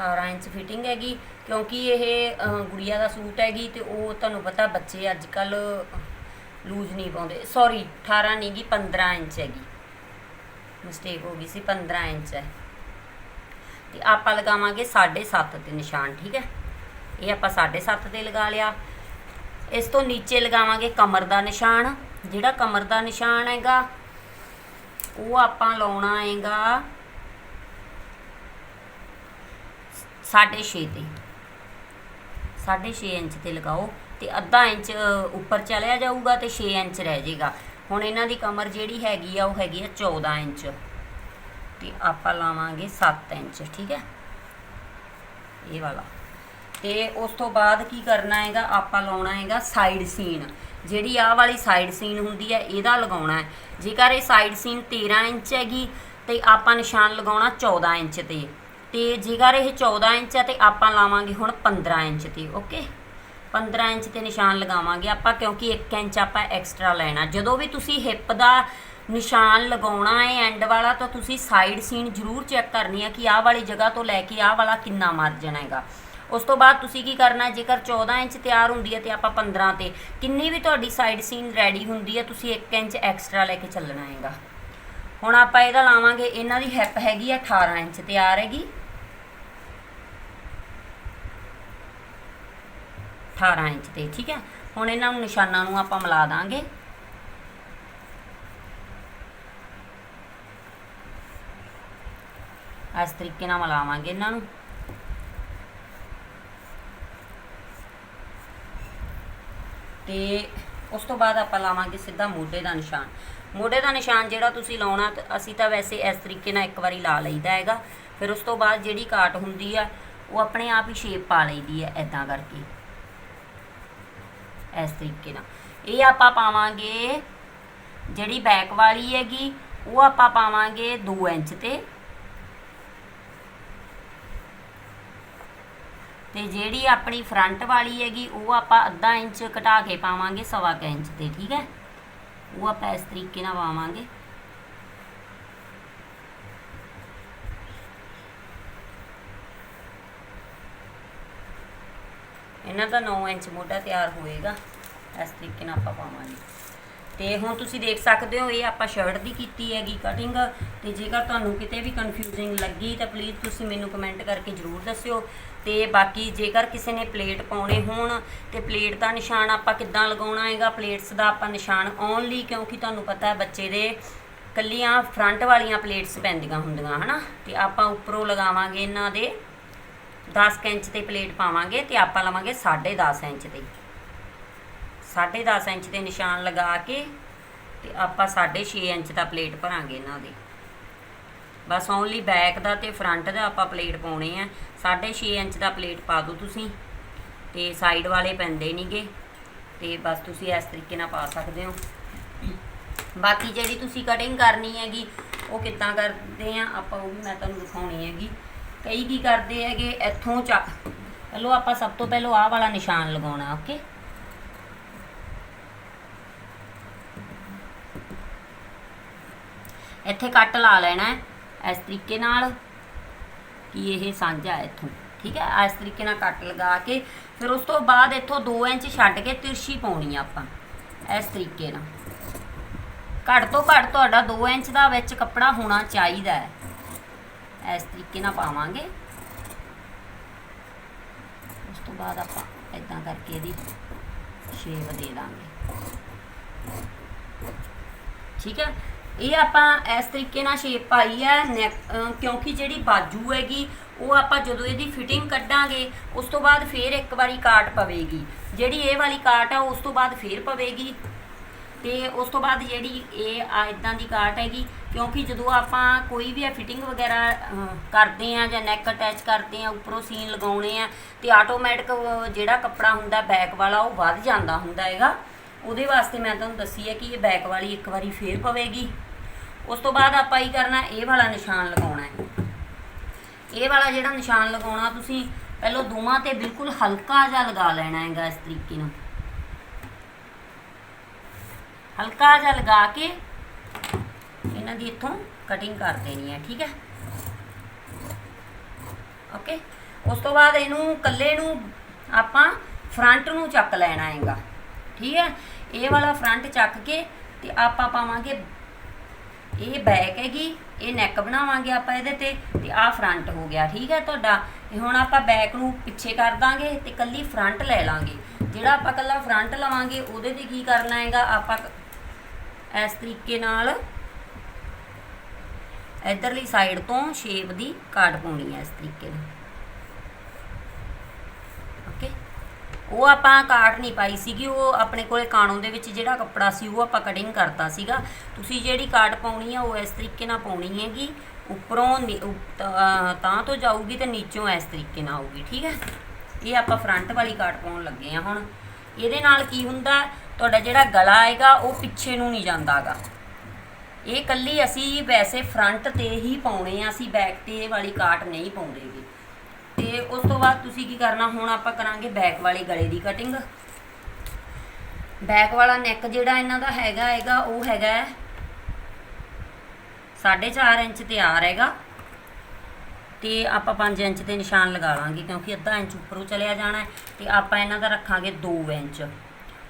18 ਇੰਚ ਫਿਟਿੰਗ ਹੈਗੀ ਕਿਉਂਕਿ ਇਹ ਅਹ, ਗੁੜੀਆ ਦਾ ਸੂਟ ਹੈਗੀ ਤੇ ਉਹ ਤੁਹਾਨੂੰ ਪਤਾ ਬੱਚੇ ਅੱਜ ਕੱਲ ਲੂਜ਼ ਨਹੀਂ ਪਾਉਂਦੇ। ਸੌਰੀ 18 ਨਹੀਂ ਗੀ 15 ਇੰਚ ਹੈਗੀ। ਮਿਸਟੇਕ ਹੋ ਗਈ ਸੀ 15 ਇੰਚ ਹੈ। ਤੇ ਆਪਾਂ ਲਗਾਵਾਂਗੇ 7.5 ਤੇ ਨਿਸ਼ਾਨ ਠੀਕ ਹੈ? ਇਹ ਆਪਾਂ 7.5 ਤੇ ਲਗਾ ਲਿਆ। ਇਸ ਤੋਂ ਨੀਚੇ ਲਗਾਵਾਂਗੇ ਕਮਰ ਦਾ ਨਿਸ਼ਾਨ। ਜਿਹੜਾ ਕਮਰ ਦਾ ਨਿਸ਼ਾਨ ਹੈਗਾ, ਉਹ ਆਪਾਂ ਲਾਉਣਾ ਹੈਗਾ 6.5 ਤੇ। 6.5 ਇੰਚ ਤੇ ਲਗਾਓ ਤੇ ਅੱਧਾ ਇੰਚ ਉੱਪਰ ਚਲਿਆ ਜਾਊਗਾ ਤੇ 6 ਇੰਚ ਰਹਿ ਜਾਏਗਾ ਹੁਣ ਇਹਨਾਂ ਦੀ ਕਮਰ ਜਿਹੜੀ ਹੈਗੀ ਆ, ਉਹ ਹੈਗੀ ਆ 14 ਇੰਚ। ਤੇ ਆਪਾਂ ਲਾਵਾਂਗੇ 7 ਇੰਚ, ਠੀਕ ਹੈ? ਇਹ ਵਾਲਾ। ਤੇ ਉਸ ਤੋਂ ਬਾਅਦ ਕੀ ਕਰਨਾ ਹੈਗਾ, ਆਪਾਂ ਲਾਉਣਾ ਹੈਗਾ ਸਾਈਡ ਸੀਨ ਜਿਹੜੀ ਆਹ ਵਾਲੀ ਸਾਈਡ ਸੀਨ ਹੁੰਦੀ ਹੈ, ਇਹਦਾ ਲਗਾਉਣਾ ਹੈ। ਜੇਕਰ ਇਹ ਸਾਈਡ ਸੀਨ 13 ਇੰਚ ਹੈਗੀ, ਤੇ ਆਪਾਂ ਨਿਸ਼ਾਨ ਲਗਾਉਣਾ 14 ਇੰਚ ਤੇ। ਤੇ ਜੇਕਰ ਇਹ 14 ਇੰਚ ਹੈ, ਤੇ ਆਪਾਂ ਲਾਵਾਂਗੇ ਹੁਣ 15 ਇੰਚ ਤੇ ਓਕੇ 15 ਇੰਚ ਤੇ ਨਿਸ਼ਾਨ ਲਗਾਵਾਂਗੇ ਆਪਾਂ, ਕਿਉਂਕਿ 1 ਇੰਚ ਆਪਾਂ ਐਕਸਟਰਾ ਲੈਣਾ। ਜਦੋਂ ਵੀ ਤੁਸੀਂ ਹਿੱਪ ਦਾ ਨਿਸ਼ਾਨ ਲਗਾਉਣਾ ਹੈ ਐਂਡ ਵਾਲਾ, ਤਾਂ ਤੁਸੀਂ ਸਾਈਡ ਸੀਨ ਜ਼ਰੂਰ ਚੈੱਕ ਕਰਨੀ ਹੈ ਕਿ ਆਹ ਵਾਲੀ ਜਗ੍ਹਾ ਤੋਂ ਲੈ ਕੇ ਆਹ ਵਾਲਾ ਕਿੰਨਾ ਮਾਰਜਨ ਹੈਗਾ। ਉਸ ਤੋਂ ਬਾਅਦ ਤੁਸੀਂ ਕੀ ਕਰਨਾ, ਜੇਕਰ 14 ਇੰਚ ਤਿਆਰ ਹੁੰਦੀ ਹੈ ਤੇ ਆਪਾਂ 15 ਤੇ, ਕਿੰਨੀ ਵੀ ਤੁਹਾਡੀ ਸਾਈਡ ਸੀਨ ਰੈਡੀ ਹੁੰਦੀ ਹੈ, ਤੁਸੀਂ 1 ਇੰਚ ਐਕਸਟਰਾ ਲੈ ਕੇ ਚੱਲਣਾ ਹੈਗਾ। ਹੁਣ ਆਪਾਂ ਇਹਦਾ ਲਾਵਾਂਗੇ, ਇਹਨਾਂ ਦੀ ਹਿੱਪ ਹੈਗੀ ਆ 18 ਇੰਚ, ਤਿਆਰ ਹੈਗੀ। 18 ਇੰਚ ਤੇ, ਠੀਕ ਹੈ? ਹੁਣ ਇਹਨਾਂ ਨੂੰ ਨਿਸ਼ਾਨਾਂ ਨੂੰ ਆਪਾਂ ਮਿਲਾ ਦਾਂਗੇ। ਇਸ ਤਰੀਕੇ ਨਾਲ ਮਿਲਾਵਾਂਗੇ ਇਹਨਾਂ ਨੂੰ। ਤੇ ਉਸ ਤੋਂ ਬਾਅਦ ਆਪਾਂ ਲਾਵਾਂਗੇ ਸਿੱਧਾ ਮੋਢੇ ਦਾ ਨਿਸ਼ਾਨ। ਮੋਢੇ ਦਾ ਨਿਸ਼ਾਨ ਜਿਹੜਾ ਤੁਸੀਂ ਲਾਉਣਾ, ਤੇ ਅਸੀਂ ਤਾਂ ਵੈਸੇ ਇਸ ਤਰੀਕੇ ਨਾਲ ਇੱਕ ਵਾਰੀ ਲਾ ਲਈਦਾ ਹੈਗਾ। ਫਿਰ ਉਸ ਤੋਂ ਬਾਅਦ ਜਿਹੜੀ ਕਾਟ ਹੁੰਦੀ ਆ, ਉਹ ਆਪਣੇ ਆਪ ਹੀ ਸ਼ੇਪ ਪਾ ਲਈਦੀ ਹੈ ਐਦਾਂ ਕਰਕੇ। ਇਸ ਤਰੀਕੇ ਨਾਲ। ਇਹ ਆਪਾਂ ਪਾਵਾਂਗੇ ਜਿਹੜੀ ਬੈਕ ਵਾਲੀ ਹੈਗੀ, ਉਹ ਆਪਾਂ ਪਾਵਾਂਗੇ 2 ਇੰਚ ਤੇ। ਤੇ ਜਿਹੜੀ ਆਪਣੀ ਫਰੰਟ ਵਾਲੀ ਹੈਗੀ, ਉਹ ਆਪਾਂ ਅੱਧਾ ਇੰਚ ਘਟਾ ਕੇ ਪਾਵਾਂਗੇ, ਸਵਾ ਕੁ ਇੰਚ ਤੇ, ਠੀਕ ਹੈ? ਉਹ ਆਪਾਂ ਇਸ ਤਰੀਕੇ ਨਾਲ ਪਾਵਾਂਗੇ। ਇਹਨਾਂ ਦਾ 9 ਇੰਚ ਮੋਢਾ ਤਿਆਰ ਹੋਏਗਾ, ਇਸ ਤਰੀਕੇ ਨਾਲ ਆਪਾਂ ਪਾਵਾਂਗੇ। ਤੇ ਹੁਣ ਤੁਸੀਂ ਦੇਖ ਸਕਦੇ ਹੋ, ਇਹ ਆਪਾਂ ਸ਼ਰਟ ਦੀ ਕੀਤੀ ਹੈਗੀ ਕਟਿੰਗ ਤੇ ਜੇਕਰ ਤੁਹਾਨੂੰ ਕਿਤੇ ਵੀ ਕਨਫਿਊਜ਼ਿੰਗ ਲੱਗੀ ਤਾਂ ਪਲੀਜ਼ ਤੁਸੀਂ ਮੈਨੂੰ ਕਮੈਂਟ ਕਰਕੇ ਜਰੂਰ ਦੱਸਿਓ। ਤੇ ਬਾਕੀ ਜੇਕਰ ਕਿਸੇ ਨੇ ਪਲੇਟ ਪਾਉਣੇ ਹੋਣ ਤੇ ਪਲੇਟ ਦਾ ਨਿਸ਼ਾਨ ਆਪਾਂ ਕਿੱਦਾਂ ਲਗਾਉਣਾ ਹੈਗਾ ਪਲੇਟਸ ਦਾ ਆਪਾਂ ਨਿਸ਼ਾਨ ਓਨਲੀ ਕਿਉਂਕਿ ਤੁਹਾਨੂੰ ਪਤਾ ਹੈ ਬੱਚੇ ਦੇ ਕੱਲੀਆਂ ਫਰੰਟ ਵਾਲੀਆਂ ਪਲੇਟਸ ਪੈਂਦੀਆਂ ਹੁੰਦੀਆਂ, ਹਨਾ? ਤੇ ਆਪਾਂ ਉੱਪਰੋਂ ਲਗਾਵਾਂਗੇ ਇਹਨਾਂ ਦੇ 10 ਕੁ ਇੰਚ ਤੇ ਪਲੇਟ ਪਾਵਾਂਗੇ ਤੇ ਆਪਾਂ ਲਵਾਂਗੇ 10.5 ਇੰਚ ਤੇ। 10.5 ਇੰਚ ਦੇ ਨਿਸ਼ਾਨ ਲਗਾ ਕੇ ਤੇ ਆਪਾਂ 6.5 ਇੰਚ ਦਾ ਪਲੇਟ ਭਰਾਂਗੇ ਇਹਨਾਂ ਦੇ। ਬਸ ਓਨਲੀ ਬੈਕ ਦਾ ਤੇ ਫਰੰਟ ਦਾ ਆਪਾਂ ਪਲੇਟ ਪਾਉਣੇ ਆ। 6.5 ਇੰਚ ਦਾ ਪਲੇਟ ਪਾ ਦਿਓ ਤੁਸੀਂ ਤੇ ਸਾਈਡ ਵਾਲੇ ਪੈਂਦੇ ਨਹੀਂਗੇ ਤੇ ਬਸ ਤੁਸੀਂ ਇਸ ਤਰੀਕੇ ਨਾਲ ਪਾ ਸਕਦੇ ਹੋ। ਬਾਕੀ ਜਿਹੜੀ ਤੁਸੀਂ ਕਟਿੰਗ ਕਰਨੀ ਹੈਗੀ, ਉਹ ਕਿੱਦਾਂ ਕਰਦੇ ਆ, ਆਪਾਂ ਉਹ ਵੀ ਮੈਂ ਤੁਹਾਨੂੰ ਦਿਖਾਉਣੀ ਹੈਗੀ। ਕਈ ਕੀ ਕਰਦੇ ਹੈਗੇ, ਇੱਥੋਂ ਚੱਕ ਪਹਿਲੋ ਆਪਾਂ ਸਭ ਤੋਂ ਪਹਿਲਾਂ ਆਹ ਵਾਲਾ ਨਿਸ਼ਾਨ ਲਗਾਉਣਾ ਓਕੇ ਇੱਥੇ ਕੱਟ ਲਾ ਲੈਣਾ ਇਸ ਤਰੀਕੇ ਨਾਲ ਕਿ ਇਹ ਸਾਂਝਾ ਹੈ ਇੱਥੋਂ, ਠੀਕ ਹੈ? ਇਸ ਤਰੀਕੇ ਨਾਲ ਕੱਟ ਲਗਾ ਕੇ ਫਿਰ ਉਸ ਤੋਂ ਬਾਅਦ ਇੱਥੋਂ 2 ਇੰਚ ਛੱਡ ਕੇ ਤਿਰਛੀ ਪਾਉਣੀ ਆ ਆਪਾਂ, ਇਸ ਤਰੀਕੇ ਨਾਲ। ਘੱਟ ਤੋਂ ਘੱਟ ਤੁਹਾਡਾ 2 ਇੰਚ ਦਾ ਵਿੱਚ ਕੱਪੜਾ ਹੋਣਾ ਚਾਹੀਦਾ ਹੈ। ਇਸ ਤਰੀਕੇ ਨਾਲ ਪਾਵਾਂਗੇ। ਉਸ ਤੋਂ ਬਾਅਦ ਆਪਾਂ ਇਦਾਂ ਕਰਕੇ ਇਹਦੀ ਸ਼ੇਪ ਦੇ ਦਾਂਗੇ। ਠੀਕ ਹੈ? ਇਹ ਆਪਾਂ ਇਸ ਤਰੀਕੇ ਨਾਲ ਸ਼ੇਪ ਪਾਈ ਹੈ ਨੈਕ ਕਿਉਂਕਿ ਜਿਹੜੀ ਬਾਜੂ ਹੈਗੀ, ਉਹ ਆਪਾਂ ਜਦੋਂ ਇਹਦੀ ਫਿਟਿੰਗ ਕੱਢਾਂਗੇ, ਉਸ ਤੋਂ ਬਾਅਦ ਫੇਰ ਇੱਕ ਵਾਰੀ ਕਾਟ ਪਵੇਗੀ। ਜਿਹੜੀ ਇਹ ਵਾਲੀ ਕਾਟ ਆ, ਉਸ ਤੋਂ ਬਾਅਦ ਫੇਰ ਪਵੇਗੀ। ਤੇ ਉਸ ਤੋਂ ਬਾਅਦ ਜਿਹੜੀ ਇਹ ਆ ਇਦਾਂ ਦੀ ਕਾਟ ਹੈਗੀ, ਕਿਉਂਕਿ ਜਦੋਂ ਆਪਾਂ ਕੋਈ ਵੀ ਫਿਟਿੰਗ ਵਗੈਰਾ ਕਰਦੇ ਆ ਜਾਂ ਨੈਕ ਅਟੈਚ ਕਰਦੇ ਆ ਉੱਪਰੋਂ ਸੀਨ ਲਗਾਉਣੇ ਆ, ਤੇ ਆਟੋਮੈਟਿਕ ਜਿਹੜਾ ਕੱਪੜਾ ਹੁੰਦਾ ਬੈਕ ਵਾਲਾ, ਉਹ ਵੱਧ ਜਾਂਦਾ ਹੁੰਦਾ ਹੈਗਾ। ਉਹਦੇ ਵਾਸਤੇ ਮੈਂ ਤੁਹਾਨੂੰ ਦੱਸੀ ਹੈ ਕਿ ਇਹ ਬੈਕ ਵਾਲੀ ਇੱਕ ਵਾਰੀ ਫੇਰ ਪਵੇਗੀ। ਉਸ ਤੋਂ ਬਾਅਦ ਆਪਾਂ ਹੀ ਕਰਨਾ, ਇਹ ਵਾਲਾ ਨਿਸ਼ਾਨ ਲਗਾਉਣਾ ਹੈ। ਇਹ ਵਾਲਾ ਜਿਹੜਾ ਨਿਸ਼ਾਨ ਲਗਾਉਣਾ, ਤੁਸੀਂ ਪਹਿਲਾਂ ਦੋਵਾਂ ਤੇ ਬਿਲਕੁਲ ਹਲਕਾ ਜਿਹਾ ਲਗਾ ਲੈਣਾ ਹੈਗਾ ਇਸ ਤਰੀਕੇ ਨਾਲ। ਹਲਕਾ ਜਿਹਾ ਲਗਾ ਕੇ ਇਹਨਾਂ ਦੀ ਇੱਥੋਂ ਕਟਿੰਗ ਕਰ ਦੇਣੀ ਹੈ, ਠੀਕ ਹੈ? ਓਕੇ ਉਸ ਤੋਂ ਬਾਅਦ ਇਹਨੂੰ ਕੱਲੇ ਨੂੰ ਆਪਾਂ ਫਰੰਟ ਨੂੰ ਚੱਕ ਲੈਣਾ ਹੈਗਾ, ਠੀਕ ਹੈ? ਇਹ ਵਾਲਾ ਫਰੰਟ ਚੱਕ ਕੇ ਤੇ ਆਪਾਂ ਪਾਵਾਂਗੇ ਇਹ ਬੈਕ ਹੈਗੀ, ਇਹ ਨੈਕ ਬਣਾਵਾਂਗੇ ਆਪਾਂ ਇਹਦੇ ਤੇ ਤੇ ਆਹ ਫਰੰਟ ਹੋ ਗਿਆ, ਠੀਕ ਹੈ ਤੁਹਾਡਾ। ਹੁਣ ਆਪਾਂ ਬੈਕ ਨੂੰ ਪਿੱਛੇ ਕਰ ਦਾਂਗੇ ਤੇ ਕੱਲੀ ਫਰੰਟ ਲੈ ਲਾਂਗੇ। ਜਿਹੜਾ ਆਪਾਂ ਕੱਲਾ ਫਰੰਟ ਲਵਾਂਗੇ, ਉਹਦੇ ਤੇ ਕੀ ਕਰਨਾ ਹੈਗਾ? ਆਪਾਂ ਇਸ ਤਰੀਕੇ ਨਾਲ ਇਧਰਲੀ ਸਾਈਡ ਤੋਂ ਸ਼ੇਪ ਦੀ ਕਾਟ ਪਾਉਣੀ ਹੈ ਇਸ ਤਰੀਕੇ ਨਾਲ ਓਕੇ ਉਹ ਆਪਾਂ ਕਾਟ ਨਹੀਂ ਪਾਈ ਸੀਗੀ, ਉਹ ਆਪਣੇ ਕੋਲੇ ਕਾਣੋਂ ਦੇ ਵਿੱਚ ਜਿਹੜਾ ਕੱਪੜਾ ਸੀ, ਉਹ ਆਪਾਂ ਕਟਿੰਗ ਕਰਤਾ ਸੀਗਾ। ਤੁਸੀਂ ਜਿਹੜੀ ਕਾਟ ਪਾਉਣੀ ਆ, ਉਹ ਇਸ ਤਰੀਕੇ ਨਾਲ ਪਾਉਣੀ ਹੈਗੀ। ਉੱਪਰੋਂ ਨੀ- ਉਪ- ਤਾਂ ਤਾਂ ਤੋਂ ਜਾਊਗੀ ਤੇ ਨੀਚੋਂ ਇਸ ਤਰੀਕੇ ਨਾਲ ਆਊਗੀ, ਠੀਕ ਹੈ? ਇਹ ਆਪਾਂ ਫਰੰਟ ਵਾਲੀ ਕਾਟ ਪਾਉਣ ਲੱਗੇ ਆ ਹੁਣ। ਇਹਦੇ ਨਾਲ ਕੀ ਹੁੰਦਾ, ਤੁਹਾਡਾ ਜਿਹੜਾ ਗਲਾ ਆਏਗਾ, ਉਹ ਪਿੱਛੇ ਨੂੰ ਨਹੀਂ ਜਾਂਦਾਗਾ। ਇਹ ਕੱਲੀ ਅਸੀਂ ਵੈਸੇ ਫਰੰਟ ਤੇ ਹੀ ਪਾਉਣੇ ਆ, ਅਸੀਂ ਬੈਕ ਤੇ ਇਹ ਵਾਲੀ ਕਾਟ ਨਹੀਂ ਪਾਉਂਦੇਗੇ। ਤੇ ਉਸ ਤੋਂ ਬਾਅਦ ਤੁਸੀਂ ਕੀ ਕਰਨਾ? ਹੁਣ ਆਪਾਂ ਕਰਾਂਗੇ ਬੈਕ ਵਾਲੇ ਗਲੇ ਦੀ ਕਟਿੰਗ ਬੈਕ ਵਾਲਾ ਨੈਕ ਜਿਹੜਾ ਇਹਨਾਂ ਦਾ ਹੈਗਾ ਹੈਗਾ, ਉਹ ਹੈਗਾ 4.5 ਇੰਚ ਤਿਆਰ ਹੈਗਾ। ਤੇ ਆਪਾਂ 5 ਇੰਚ ਦੇ ਨਿਸ਼ਾਨ ਲਗਾ ਲਾਂਗੇ, ਕਿਉਂਕਿ ਅੱਧਾ ਇੰਚ ਉੱਪਰੋਂ ਚਲਿਆ ਜਾਣਾ ਹੈ। ਤੇ ਆਪਾਂ ਇਹਨਾਂ ਦਾ ਰੱਖਾਂਗੇ 2 ਇੰਚ।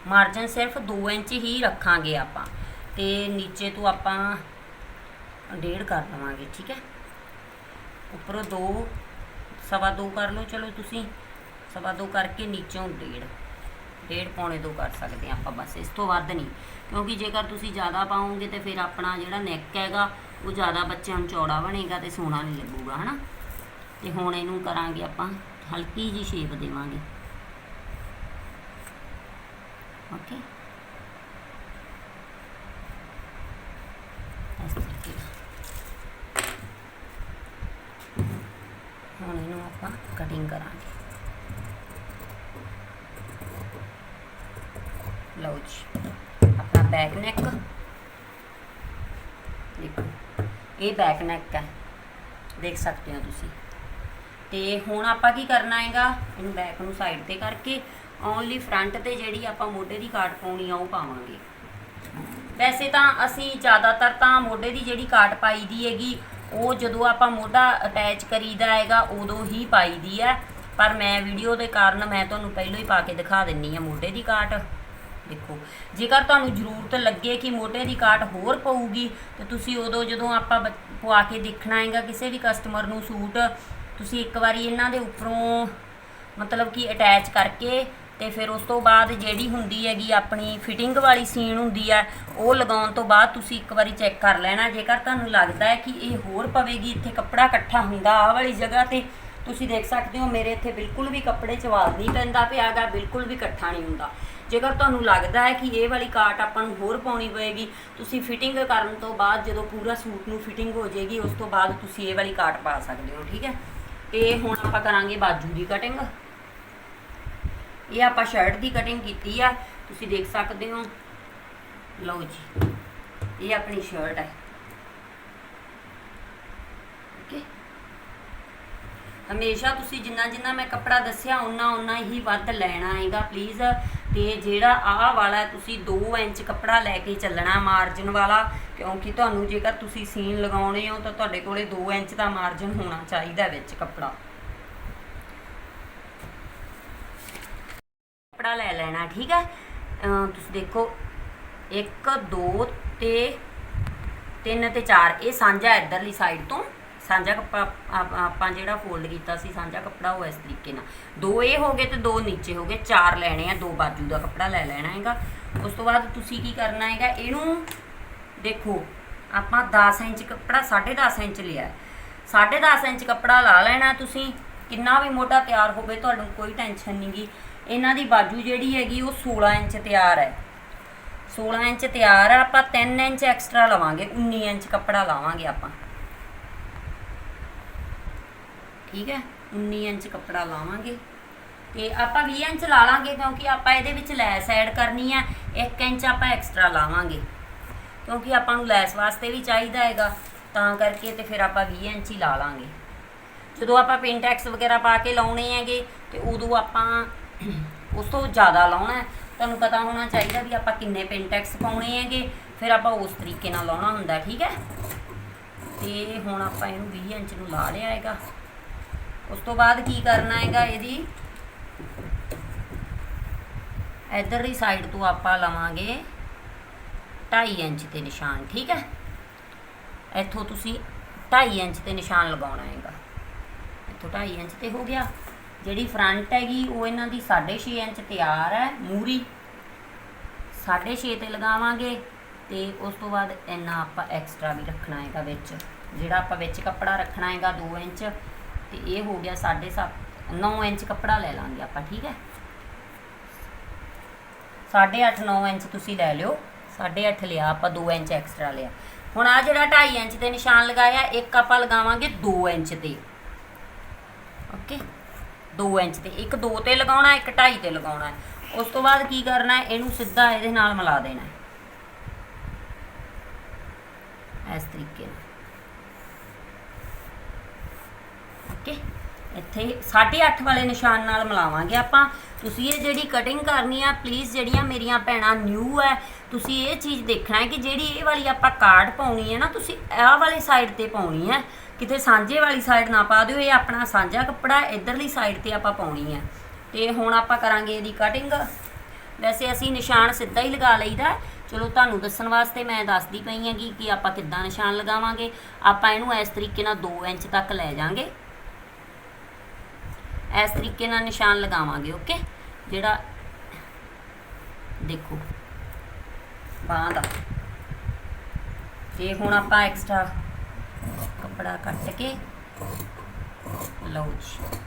ਮਾਰਜਨ ਸਿਰਫ 2 ਇੰਚ ਹੀ ਰੱਖਾਂਗੇ ਆਪਾਂ। ਤੇ ਨੀਚੇ ਤੋਂ ਆਪਾਂ ਡੇਢ ਕਰ ਲਵਾਂਗੇ ਠੀਕ ਹੈ। ਉੱਪਰੋਂ 2 ਸਵਾ 2 ਕਰ ਲਓ, ਚਲੋ ਤੁਸੀਂ। ਸਵਾ 2 ਕਰਕੇ ਨੀਚੋਂ ਡੇਢ। ਡੇਢ ਪੌਣੇ 2 ਕਰ ਸਕਦੇ ਹਾਂ ਆਪਾਂ ਬਸ, ਇਸ ਤੋਂ ਵੱਧ ਨਹੀਂ। ਕਿਉਂਕਿ ਜੇਕਰ ਤੁਸੀਂ ਜ਼ਿਆਦਾ ਪਾਓਗੇ ਤੇ ਫਿਰ ਆਪਣਾ ਜਿਹੜਾ ਨੈਕ ਹੈਗਾ, ਉਹ ਜ਼ਿਆਦਾ ਬੱਚਿਆਂ ਨੂੰ ਚੌੜਾ ਬਣੇਗਾ ਤੇ ਸੋਹਣਾ ਨਹੀਂ ਲੱਗੂਗਾ, ਹਨਾ? ਤੇ ਹੁਣ ਇਹਨੂੰ ਕਰਾਂਗੇ ਆਪਾਂ, ਹਲਕੀ ਜੀ ਸ਼ੇਪ ਦੇਵਾਂਗੇ। ਓਕੇ ਇਸ ਤਰੀਕੇ ਨਾਲ ਹੁਣ ਇਹਨੂੰ ਆਪਾਂ ਕਟਿੰਗ ਕਰਾਂਗੇ। ਲਓ ਜੀ, ਆਪਣਾ ਬੈਕ ਨੈਕ ਦੇਖੋ, ਇਹ ਬੈਕ ਨੈਕ ਹੈ, ਦੇਖ ਸਕਦੇ ਹੋ ਤੁਸੀਂ। ਤੇ ਹੁਣ ਆਪਾਂ ਕੀ ਕਰਨਾ ਹੈਗਾ, ਇਹਨੂੰ ਬੈਕ ਨੂੰ ਸਾਈਡ ਤੇ ਕਰਕੇ ਓਨਲੀ ਫਰੰਟ ਤੇ ਜਿਹੜੀ ਆਪਾਂ ਮੋਢੇ ਦੀ ਕਾਟ ਪਾਉਣੀ ਆ, ਉਹ ਪਾਵਾਂਗੇ। ਵੈਸੇ ਤਾਂ ਅਸੀਂ ਜ਼ਿਆਦਾਤਰ ਤਾਂ ਮੋਢੇ ਦੀ ਜਿਹੜੀ ਕਾਟ ਪਾਈ ਦੀ ਹੈਗੀ ਉਹ ਜਦੋਂ ਆਪਾਂ ਮੋਢਾ ਅਟੈਚ ਕਰੀਦਾ ਹੈਗਾ, ਉਦੋਂ ਹੀ ਪਾਈ ਦੀ ਹੈ ਪਰ ਮੈਂ ਵੀਡੀਓ ਦੇ ਕਾਰਨ ਮੈਂ ਤੁਹਾਨੂੰ ਪਹਿਲਾਂ ਹੀ ਪਾ ਕੇ ਦਿਖਾ ਦਿੰਨੀ ਆ ਮੋਢੇ ਦੀ ਕਾਟ। ਦੇਖੋ, ਜੇਕਰ ਤੁਹਾਨੂੰ ਜ਼ਰੂਰਤ ਲੱਗੇ ਕਿ ਮੋਢੇ ਦੀ ਕਾਟ ਹੋਰ ਪਊਗੀ, ਤੇ ਤੁਸੀਂ ਉਦੋਂ ਜਦੋਂ ਆਪਾਂ ਬ- ਪਵਾ ਕੇ ਦੇਖਣਾ ਹੈਗਾ ਕਿਸੇ ਵੀ ਕਸਟਮਰ ਨੂੰ ਸੂਟ, ਤੁਸੀਂ ਇੱਕ ਵਾਰੀ ਇਹਨਾਂ ਦੇ ਉੱਪਰੋਂ ਮਤਲਬ ਕਿ ਅਟੈਚ ਕਰਕੇ ਤੇ ਫਿਰ ਉਸ ਤੋਂ ਬਾਅਦ ਜਿਹੜੀ ਹੁੰਦੀ ਹੈਗੀ ਆਪਣੀ ਫਿਟਿੰਗ ਵਾਲੀ ਸੀਨ ਹੁੰਦੀ ਹੈ ਉਹ ਲਗਾਉਣ ਤੋਂ ਬਾਅਦ ਤੁਸੀਂ ਇੱਕ ਵਾਰੀ ਚੈੱਕ ਕਰ ਲੈਣਾ। ਜੇਕਰ ਤੁਹਾਨੂੰ ਲੱਗਦਾ ਹੈ ਕਿ ਇਹ ਹੋਰ ਪਵੇਗੀ, ਇੱਥੇ ਕੱਪੜਾ ਇਕੱਠਾ ਹੁੰਦਾ ਆਹ ਵਾਲੀ ਜਗ੍ਹਾ ਤੇ, ਤੁਸੀਂ ਦੇਖ ਸਕਦੇ ਹੋ ਮੇਰੇ ਇੱਥੇ ਬਿਲਕੁਲ ਵੀ ਕੱਪੜੇ 'ਚ ਵਾਲ ਨਹੀਂ ਪੈਂਦਾ ਪਿਆਗਾ ਬਿਲਕੁਲ ਵੀ ਇਕੱਠਾ ਨਹੀਂ ਹੁੰਦਾ। ਜੇਕਰ ਤੁਹਾਨੂੰ ਲੱਗਦਾ ਹੈ ਕਿ ਇਹ ਵਾਲੀ ਕਾਟ ਆਪਾਂ ਨੂੰ ਹੋਰ ਪਾਉਣੀ ਪਵੇਗੀ, ਤੁਸੀਂ ਫਿਟਿੰਗ ਕਰਨ ਤੋਂ ਬਾਅਦ ਜਦੋਂ ਪੂਰਾ ਸੂਟ ਨੂੰ ਫਿਟਿੰਗ ਹੋ ਜਾਏਗੀ, ਉਸ ਤੋਂ ਬਾਅਦ ਤੁਸੀਂ ਇਹ ਵਾਲੀ ਕਾਟ ਪਾ ਸਕਦੇ ਹੋ, ਠੀਕ ਹੈ? ਤੇ ਹੁਣ ਆਪਾਂ ਕਰਾਂਗੇ ਬਾਜੂ ਦੀ ਕਟਿੰਗ ਇਹ ਆਪਾਂ ਸ਼ਰਟ ਦੀ ਕਟਿੰਗ ਕੀਤੀ ਆ, ਤੁਸੀਂ ਦੇਖ ਸਕਦੇ ਹੋ। ਲਓ ਜੀ, ਇਹ ਆਪਣੀ ਸ਼ਰਟ ਹੈ ਓਕੇ ਹਮੇਸ਼ਾ ਤੁਸੀਂ ਜਿੰਨਾ ਜਿੰਨਾ ਮੈਂ ਕੱਪੜਾ ਦੱਸਿਆ ਉਨਾ ਉਨਾ ਹੀ ਵੱਧ ਲੈਣਾ ਹੈਗਾ ਪਲੀਜ਼ ਤੇ ਜਿਹੜਾ ਆਹ ਵਾਲਾ, ਤੁਸੀਂ 2 ਇੰਚ ਕੱਪੜਾ ਲੈ ਕੇ ਚੱਲਣਾ ਮਾਰਜਨ ਵਾਲਾ, ਕਿਉਂਕਿ ਤੁਹਾਨੂੰ ਜੇਕਰ ਤੁਸੀਂ ਸੀਨ ਲਗਾਉਣੇ ਹੋ, ਤਾਂ ਤੁਹਾਡੇ ਕੋਲੇ 2 ਇੰਚ ਦਾ ਮਾਰਜਨ ਹੋਣਾ ਚਾਹੀਦਾ ਵਿੱਚ ਕੱਪੜਾ। ਕੱਪੜਾ ਲੈ ਲੈਣਾ, ਠੀਕ ਹੈ? ਤੁਸੀਂ ਦੇਖੋ 1 2 ਤੇ 3 ਤੇ 4 ਇਹ ਸਾਂਝਾ ਇਧਰਲੀ ਸਾਈਡ ਤੋਂ ਸਾਂਝਾ ਕੱਪੜਾ ਆਪਾਂ ਜਿਹੜਾ ਫੋਲਡ ਕੀਤਾ ਸੀ, ਸਾਂਝਾ ਕੱਪੜਾ ਉਹ ਇਸ ਤਰੀਕੇ ਨਾਲ। ਦੋ ਇਹ ਹੋ ਗਏ ਤੇ ਦੋ ਨੀਚੇ ਹੋ ਗਏ, ਚਾਰ ਲੈਣੇ ਆ, ਦੋ ਬਾਜੂ ਦਾ ਕੱਪੜਾ ਲੈ ਲੈਣਾ ਹੈਗਾ। ਉਸ ਤੋਂ ਬਾਅਦ ਤੁਸੀਂ ਕੀ ਕਰਨਾ ਹੈਗਾ, ਇਹਨੂੰ ਦੇਖੋ, ਆਪਾਂ 10 ਇੰਚ ਕੱਪੜਾ 10.5 ਇੰਚ ਲਿਆ। 10.5 ਇੰਚ ਕੱਪੜਾ ਲਾ ਲੈਣਾ ਤੁਸੀਂ ਕਿੰਨਾ ਵੀ ਮੋਢਾ ਤਿਆਰ ਹੋਵੇ, ਤੁਹਾਨੂੰ ਕੋਈ ਟੈਨਸ਼ਨ ਨਹੀਂਗੀ ਇਹਨਾਂ ਦੀ ਬਾਜੂ ਜਿਹੜੀ ਹੈਗੀ, ਉਹ 16 ਇੰਚ ਤਿਆਰ ਹੈ। 16 ਇੰਚ ਤਿਆਰ ਹੈ, ਆਪਾਂ 3 ਇੰਚ ਐਕਸਟਰਾ ਲਵਾਂਗੇ 19 ਇੰਚ ਕੱਪੜਾ ਲਾਵਾਂਗੇ ਆਪਾਂ। ਠੀਕ ਹੈ? 19 ਇੰਚ ਕੱਪੜਾ ਲਾਵਾਂਗੇ। ਤੇ ਆਪਾਂ 20 ਇੰਚ ਲਾ ਲਾਂਗੇ, ਕਿਉਂਕਿ ਆਪਾਂ ਇਹਦੇ ਵਿੱਚ ਲੈਸ ਐਡ ਕਰਨੀ ਹੈ 1 ਇੰਚ ਆਪਾਂ ਐਕਸਟਰਾ ਲਾਵਾਂਗੇ। ਕਿਉਂਕਿ ਆਪਾਂ ਨੂੰ ਲੈਸ ਵਾਸਤੇ ਵੀ ਚਾਹੀਦਾ ਹੈਗਾ, ਤਾਂ ਕਰਕੇ ਤੇ ਫਿਰ ਆਪਾਂ 20 ਇੰਚ ਹੀ ਲਾ ਲਾਂਗੇ। ਜਦੋਂ ਆਪਾਂ ਪਿੰਟੈਕਸ ਵਗੈਰਾ ਪਾ ਕੇ ਲਾਉਣੇ ਹੈਗੇ, ਤੇ ਉਦੋਂ ਆਪਾਂ ਉਸ ਤੋਂ ਜ਼ਿਆਦਾ ਲਾਉਣਾ ਤੁਹਾਨੂੰ ਪਤਾ ਹੋਣਾ ਚਾਹੀਦਾ ਵੀ ਆਪਾਂ ਕਿੰਨੇ ਪਿੰਟੈਕਸ ਪਾਉਣੇ ਹੈਗੇ, ਫਿਰ ਆਪਾਂ ਉਸ ਤਰੀਕੇ ਨਾਲ ਲਾਉਣਾ ਹੁੰਦਾ, ਠੀਕ ਹੈ? ਤੇ ਹੁਣ ਆਪਾਂ ਇਹਨੂੰ 20 ਇੰਚ ਨੂੰ ਲਾ ਲਿਆ ਹੈਗਾ। ਉਸ ਤੋਂ ਬਾਅਦ ਕੀ ਕਰਨਾ ਹੈਗਾ ਇਹਦੀ? ਇਧਰਲੀ ਸਾਈਡ ਤੋਂ ਆਪਾਂ ਲਵਾਂਗੇ 2.5 ਇੰਚ ਤੇ ਨਿਸ਼ਾਨ, ਠੀਕ ਹੈ? ਇੱਥੋਂ ਤੁਸੀਂ 2.5 ਇੰਚ ਤੇ ਨਿਸ਼ਾਨ ਲਗਾਉਣਾ ਹੈਗਾ। ਇੱਥੋਂ 2.5 ਇੰਚ ਤੇ ਹੋ ਗਿਆ। ਜਿਹੜੀ ਫਰੰਟ ਹੈਗੀ, ਉਹ ਇਹਨਾਂ ਦੀ 6.5 ਇੰਚ ਤਿਆਰ ਹੈ, ਮੂਰੀ। 6.5 ਤੇ ਲਗਾਵਾਂਗੇ ਤੇ ਉਸ ਤੋਂ ਬਾਅਦ ਇੰਨਾ ਆਪਾਂ ਐਕਸਟਰਾ ਵੀ ਰੱਖਣਾ ਹੈਗਾ ਵਿੱਚ। ਜਿਹੜਾ ਆਪਾਂ ਵਿੱਚ ਕੱਪੜਾ ਰੱਖਣਾ ਹੈਗਾ 2 ਇੰਚ, ਤੇ ਇਹ ਹੋ ਗਿਆ 7.5 9 ਇੰਚ ਕੱਪੜਾ ਲੈ ਲਾਂਗੇ ਆਪਾਂ, ਠੀਕ ਹੈ? 8.5 9 ਇੰਚ ਤੁਸੀਂ ਲੈ ਲਿਓ। 8.5 ਲਿਆ, ਆਪਾਂ 2 ਇੰਚ ਐਕਸਟਰਾ ਲਿਆ। ਹੁਣ ਆ ਜਿਹੜਾ 2.5 ਇੰਚ ਤੇ ਨਿਸ਼ਾਨ ਲਗਾਇਆ, ਇੱਕ ਆਪਾਂ ਲਗਾਵਾਂਗੇ 2 ਇੰਚ ਤੇ। ਓਕੇ 2 ਇੰਚ ਤੇ, ਇੱਕ 2 ਤੇ ਲਗਾਉਣਾ, ਇੱਕ 2.5 ਤੇ ਲਗਾਉਣਾ। ਉਸ ਤੋਂ ਬਾਅਦ ਕੀ ਕਰਨਾ ਇਹਨੂੰ ਸਿੱਧਾ ਇਹਦੇ ਨਾਲ ਮਿਲਾ ਦੇਣਾ ਇਸ ਤਰੀਕੇ ਨਾਲ। ਓਕੇ ਇੱਥੇ 8.5 ਵਾਲੇ ਨਿਸ਼ਾਨ ਨਾਲ ਮਿਲਾਵਾਂਗੇ ਆਪਾਂ। ਤੁਸੀਂ ਇਹ ਜਿਹੜੀ ਕਟਿੰਗ ਕਰਨੀ ਆ ਪਲੀਜ਼ ਜਿਹੜੀਆਂ ਮੇਰੀਆਂ ਭੈਣਾਂ ਨਿਊ ਹੈ, ਤੁਸੀਂ ਇਹ ਚੀਜ਼ ਦੇਖਣਾ ਹੈ ਕਿ ਜਿਹੜੀ ਇਹ ਵਾਲੀ ਆਪਾਂ ਕਾਰਡ ਪਾਉਣੀ ਹੈ ਨਾ, ਤੁਸੀਂ ਆਹ ਵਾਲੇ ਸਾਈਡ ਤੇ ਪਾਉਣੀ ਹੈ। ਕਿਤੇ ਸਾਂਝੇ ਵਾਲੀ ਸਾਈਡ ਨਾ ਪਾ ਦਿਓ, ਇਹ ਆਪਣਾ ਸਾਂਝਾ ਕੱਪੜਾ ਇਧਰਲੀ ਸਾਈਡ ਤੇ ਆਪਾਂ ਪਾਉਣੀ ਹੈ। ਤੇ ਹੁਣ ਆਪਾਂ ਕਰਾਂਗੇ ਇਹਦੀ ਕਟਿੰਗ ਵੈਸੇ ਅਸੀਂ ਨਿਸ਼ਾਨ ਸਿੱਧਾ ਹੀ ਲਗਾ ਲਈਦਾ ਹੈ। ਚਲੋ, ਤੁਹਾਨੂੰ ਦੱਸਣ ਵਾਸਤੇ ਮੈਂ ਦੱਸਦੀ ਪਈ ਹੈਗੀ ਕਿ ਆਪਾਂ ਕਿੱਦਾਂ ਨਿਸ਼ਾਨ ਲਗਾਵਾਂਗੇ। ਆਪਾਂ ਇਹਨੂੰ ਇਸ ਤਰੀਕੇ ਨਾਲ 2 ਇੰਚ ਤੱਕ ਲੈ ਜਾਾਂਗੇ। ਇਸ ਤਰੀਕੇ ਨਾਲ ਨਿਸ਼ਾਨ ਲਗਾਵਾਂਗੇ ਓਕੇ ਜਿਹੜਾ ਦੇਖੋ, ਬਾਂਹ ਦਾ। ਤੇ ਹੁਣ ਆਪਾਂ ਐਕਸਟਰਾ ਕੱਪੜਾ ਕੱਟ ਕੇ ਲਓ ਜੀ।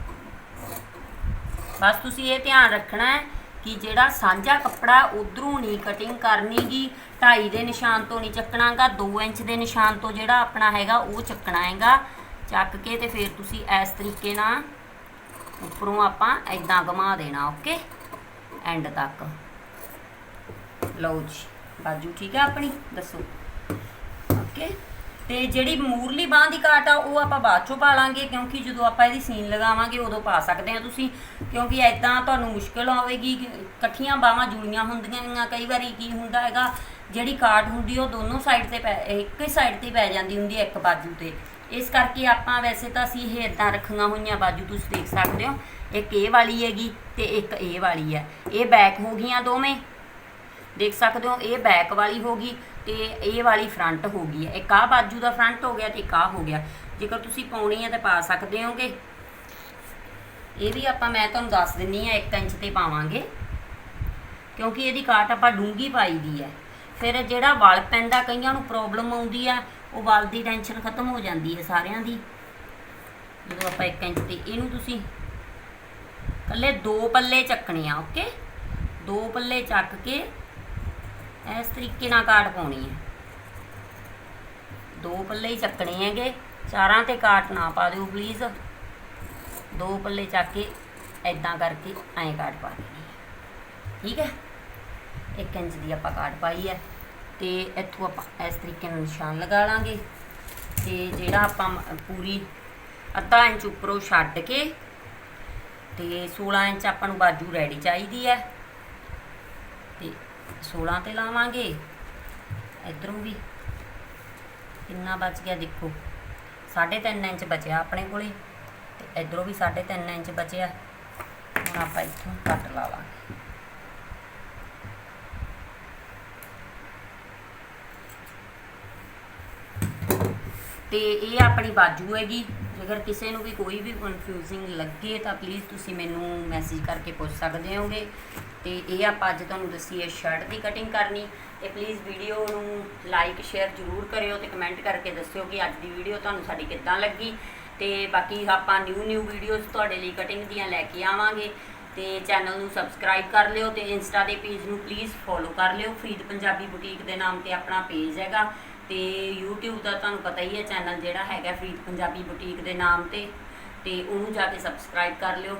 ਬਸ ਤੁਸੀਂ ਇਹ ਧਿਆਨ ਰੱਖਣਾ ਹੈ ਕਿ ਜਿਹੜਾ ਸਾਂਝਾ ਕੱਪੜਾ ਉਧਰੋਂ ਨਹੀਂ ਕਟਿੰਗ ਕਰਨੀਗੀ 2.5 ਦੇ ਨਿਸ਼ਾਨ ਤੋਂ ਨਹੀਂ ਚੱਕਣਾਗਾ 2 ਇੰਚ ਦੇ ਨਿਸ਼ਾਨ ਤੋਂ ਜਿਹੜਾ ਆਪਣਾ ਹੈਗਾ ਉਹ ਚੱਕਣਾ ਹੈਗਾ। ਚੱਕ ਕੇ ਤੇ ਫਿਰ ਤੁਸੀਂ ਇਸ ਤਰੀਕੇ ਨਾਲ ਉੱਪਰੋਂ ਆਪਾਂ ਐਦਾਂ ਘੁਮਾ ਦੇਣਾ ਓਕੇ ਐਂਡ ਤੱਕ। ਲਓ ਜੀ। ਬਾਜੂ ਠੀਕ ਹੈ ਆਪਣੀ? ਦੱਸੋ। ਓਕੇ ਤੇ ਜਿਹੜੀ ਮੂਰਲੀ ਬਾਹ ਦੀ ਕਾਟ ਆ, ਉਹ ਆਪਾਂ ਬਾਅਦ ਚੋਂ ਪਾ ਲਾਂਗੇ ਕਿਉਂਕਿ ਜਦੋਂ ਆਪਾਂ ਇਹਦੀ ਸੀਨ ਲਗਾਵਾਂਗੇ, ਉਦੋਂ ਪਾ ਸਕਦੇ ਆ ਤੁਸੀਂ। ਕਿਉਂਕਿ ਐਦਾਂ ਤੁਹਾਨੂੰ ਮੁਸ਼ਕਲ ਆਵੇਗੀ, ਇਕੱਠੀਆਂ ਬਾਹਾਂ ਜੁੜੀਆਂ ਹੁੰਦੀਆਂ ਹੈਗੀਆਂ ਕਈ ਵਾਰੀ ਕੀ ਹੁੰਦਾ ਹੈਗਾ, ਜਿਹੜੀ ਕਾਟ ਹੁੰਦੀ ਉਹ ਦੋਨੋਂ ਸਾਈਡ ਤੇ ਪੈ, ਇੱਕ ਹੀ ਸਾਈਡ ਤੇ ਪੈ ਜਾਂਦੀ ਹੁੰਦੀ ਹੈ ਇੱਕ ਬਾਜੂ ਤੇ। ਇਸ ਕਰਕੇ ਆਪਾਂ ਵੈਸੇ ਤਾਂ ਅਸੀਂ ਇਹ ਇਦਾਂ ਰੱਖੀਆਂ ਹੋਈਆਂ ਬਾਜੂ, ਤੁਸੀਂ ਦੇਖ ਸਕਦੇ ਹੋ। ਇੱਕ ਇਹ ਵਾਲੀ ਹੈਗੀ ਤੇ ਇੱਕ ਇਹ ਵਾਲੀ ਹੈ ਇਹ ਬੈਕ ਹੋ ਗਈਆਂ ਦੋਵੇਂ। ਦੇਖ ਸਕਦੇ ਹੋ, ਇਹ ਬੈਕ ਵਾਲੀ ਹੋ ਗਈ। ਤੇ ਇਹ ਵਾਲੀ ਫਰੰਟ ਹੋ ਗਈ ਹੈ। ਇੱਕ ਆਹ ਬਾਜੂ ਦਾ ਫਰੰਟ ਹੋ ਗਿਆ ਤੇ ਇੱਕ ਆਹ ਹੋ ਗਿਆ। ਜੇਕਰ ਤੁਸੀਂ ਪਾਉਣੀ ਹੈ ਤਾਂ ਪਾ ਸਕਦੇ ਹੋਗੇ। ਇਹ ਵੀ ਆਪਾਂ ਮੈਂ ਤੁਹਾਨੂੰ ਦੱਸ ਦਿੰਨੀ ਆ 1 ਇੰਚ ਤੇ ਪਾਵਾਂਗੇ। ਕਿਉਂਕਿ ਇਹਦੀ ਕਾਟ ਆਪਾਂ ਡੂੰਗੀ ਪਾਈ ਦੀ ਹੈ। ਫਿਰ ਜਿਹੜਾ ਵਲ ਪੈਂਦਾ, ਕਈਆਂ ਨੂੰ ਪ੍ਰੋਬਲਮ ਆਉਂਦੀ ਆ, ਉਹ ਵਲ ਦੀ ਟੈਨਸ਼ਨ ਖਤਮ ਹੋ ਜਾਂਦੀ ਹੈ ਸਾਰਿਆਂ ਦੀ। ਜਦੋਂ ਆਪਾਂ 1 ਇੰਚ ਤੇ, ਇਹਨੂੰ ਤੁਸੀਂ ਕੱਲੇ ਦੋ ਪੱਲੇ ਚੱਕਣੇ ਆ ਓਕੇ ਦੋ ਪੱਲੇ ਚੱਕ ਕੇ ਇਸ ਤਰੀਕੇ ਨਾਲ ਕਾਟ ਪਾਉਣੀ ਹੈ। ਦੋ ਪੱਲੇ ਹੀ ਚੱਕਣੇ ਹੈਗੇ। ਚਾਰਾਂ ਤੇ ਕਾਟ ਨਾ ਪਾ ਦਿਓ ਪਲੀਜ਼ ਦੋ ਪੱਲੇ ਚੱਕ ਕੇ ਐਦਾਂ ਕਰਕੇ ਐਂ ਕਾਟ ਪਾ ਦੇਣੀ ਠੀਕ ਹੈ? 1 ਇੰਚ ਦੀ ਆਪਾਂ ਕਾਟ ਪਾਈ ਹੈ ਤੇ ਇੱਥੋਂ ਆਪਾਂ ਇਸ ਤਰੀਕੇ ਨਾਲ ਨਿਸ਼ਾਨ ਲਗਾ ਲਾਂਗੇ। ਤੇ ਜਿਹੜਾ ਆਪਾਂ ਪੂਰੀ ਅੱਧਾ ਇੰਚ ਉੱਪਰੋਂ ਛੱਡ ਕੇ ਤੇ 16 ਇੰਚ ਆਪਾਂ ਨੂੰ ਬਾਜੂ ਰੈਡੀ ਚਾਹੀਦੀ ਹੈ। 16 ਤੇ ਲਾਵਾਂਗੇ। ਇਧਰੋਂ ਵੀ ਕਿੰਨਾ ਬਚ ਗਿਆ ਦੇਖੋ। 3.5 ਇੰਚ ਬਚਿਆ ਆਪਣੇ ਕੋਲੇ ਤੇ ਇਧਰੋਂ ਵੀ 3.5 ਇੰਚ ਬਚਿਆ। ਹੁਣ ਆਪਾਂ ਇੱਥੋਂ ਕੱਟ ਲਾ ਲਾਂਗੇ ਤੇ ਇਹ ਆਪਣੀ ਬਾਜੂ ਹੈਗੀ। ਅਗਰ ਕਿਸੇ ਨੂੰ ਵੀ ਕੋਈ ਵੀ ਕਨਫਿਊਜ਼ਿੰਗ ਲੱਗੇ ਤਾਂ ਪਲੀਜ਼ ਤੁਸੀਂ ਮੈਨੂੰ ਮੈਸੇਜ ਕਰਕੇ ਪੁੱਛ ਸਕਦੇ ਹੋਗੇ। ਤੇ ਇਹ ਆਪਾਂ ਅੱਜ ਤੁਹਾਨੂੰ ਦੱਸੀ ਹੈ ਸ਼ਰਟ ਦੀ ਕਟਿੰਗ ਕਰਨੀ। ਤੇ ਪਲੀਜ਼ ਵੀਡੀਓ ਨੂੰ ਲਾਈਕ ਸ਼ੇਅਰ ਜ਼ਰੂਰ ਕਰਿਓ ਤੇ ਕਮੈਂਟ ਕਰਕੇ ਦੱਸਿਓ ਕਿ ਅੱਜ ਦੀ ਵੀਡੀਓ ਤੁਹਾਨੂੰ ਸਾਡੀ ਕਿੱਦਾਂ ਲੱਗੀ। ਤੇ ਬਾਕੀ ਆਪਾਂ ਨਿਊ ਨਿਊ ਵੀਡੀਓਜ਼ ਤੁਹਾਡੇ ਲਈ ਕਟਿੰਗ ਦੀਆਂ ਲੈ ਕੇ ਆਵਾਂਗੇ। ਤੇ ਚੈਨਲ ਨੂੰ ਸਬਸਕ੍ਰਾਈਬ ਕਰ ਲਿਓ ਤੇ ਇੰਸਟਾ ਦੇ ਪੇਜ ਨੂੰ ਪਲੀਜ਼ ਫੋਲੋ ਕਰ ਲਿਓ। ਫਰੀਦ ਪੰਜਾਬੀ ਬੁਟੀਕ ਦੇ ਨਾਮ ਤੇ ਆਪਣਾ ਪੇਜ ਹੈਗਾ। ਤੇ YouTube ਦਾ ਤੁਹਾਨੂੰ ਪਤਾ ਹੀ ਹੈ ਚੈਨਲ ਜਿਹੜਾ ਹੈਗਾ ਫਰੀਦ ਪੰਜਾਬੀ ਬੁਟੀਕ ਦੇ ਨਾਮ ਤੇ ਤੇ ਉਹਨੂੰ ਜਾ ਕੇ ਸਬਸਕ੍ਰਾਈਬ ਕਰ ਲਿਓ।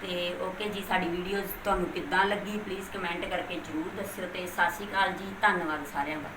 ਤੇ ਓਕੇ ਜੀ, ਸਾਡੀ ਵੀਡੀਓਜ਼ ਤੁਹਾਨੂੰ ਕਿੱਦਾਂ ਲੱਗੀ? ਪਲੀਜ਼ ਕਮੈਂਟ ਕਰਕੇ ਜਰੂਰ ਦੱਸਿਓ ਤੇ ਸਤਿ ਸ਼੍ਰੀ ਅਕਾਲ ਜੀ, ਧੰਨਵਾਦ ਸਾਰਿਆਂ ਦਾ।